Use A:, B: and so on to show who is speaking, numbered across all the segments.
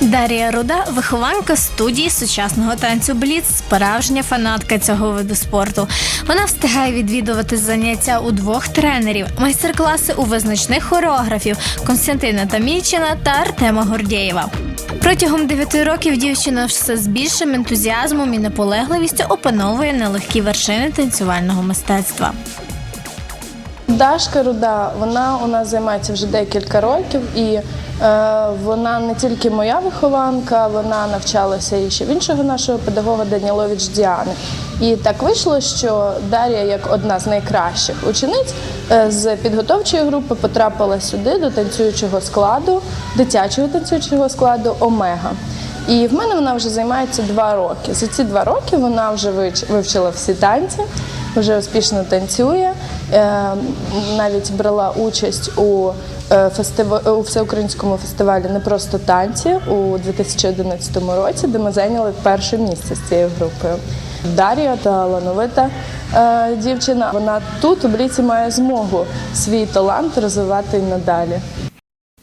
A: Дарія Руда вихованка студії сучасного танцю Бліц, справжня фанатка цього виду спорту. Вона встигає відвідувати заняття у двох тренерів, майстер-класи у визначних хореографів Константина Тамільчина та Артема Гордєєва. Протягом дев'яти років дівчина все з більшим ентузіазмом і наполегливістю опановує нелегкі вершини танцювального мистецтва.
B: Дашка Руда, вона у нас займається вже декілька років, і вона не тільки моя вихованка, вона навчалася і ще в іншого нашого педагога Данілович Діани. І так вийшло, що Дар'я, як одна з найкращих учениць е, з підготовчої групи, потрапила сюди до танцюючого складу, дитячого танцюючого складу Омега. І в мене вона вже займається два роки. За ці два роки вона вже вивчила всі танці, вже успішно танцює. Е, навіть брала участь у, е, у всеукраїнському фестивалі не просто танці у 2011 році, де ми зайняли перше місце з цією групою. Дар'я талановита е, дівчина. Вона тут у Бліці має змогу свій талант розвивати і надалі.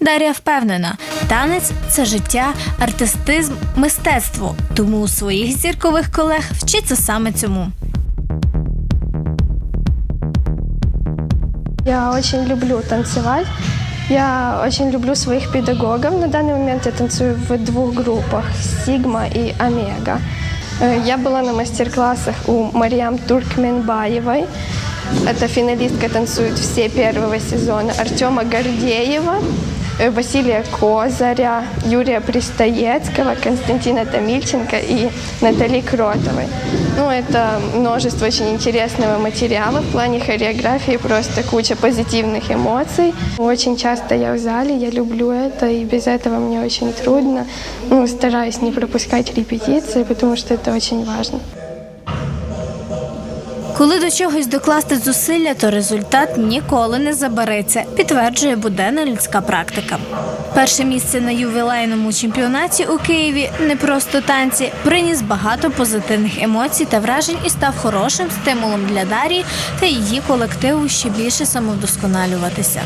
A: Дар'я впевнена, танець це життя, артистизм, мистецтво. Тому у своїх зіркових колег вчиться саме цьому.
C: Я очень люблю танцевать. Я очень люблю своих педагогов. На данный момент я танцую в двух группах – Сигма и Омега. Э, Я была на мастер-классах у Мариам Туркменбаевой. Это финалистка танцует все первого сезона. Артема Гордеева, э, Василия Козаря, Юрия Пристоецкого, Константина Томильченко и Натали Кротовой. Ну, это множество очень интересного материала в плане хореографии, просто куча позитивных эмоций. Очень часто я в зале, я люблю это, и без этого мне очень трудно. Ну, стараюсь не пропускать репетиции, потому что это очень важно.
A: Коли до чогось докласти зусилля, то результат ніколи не забереться, підтверджує буденна людська практика. Перше місце на ювілейному чемпіонаті у Києві не просто танці приніс багато позитивних емоцій та вражень і став хорошим стимулом для Дарії та її колективу ще більше самовдосконалюватися.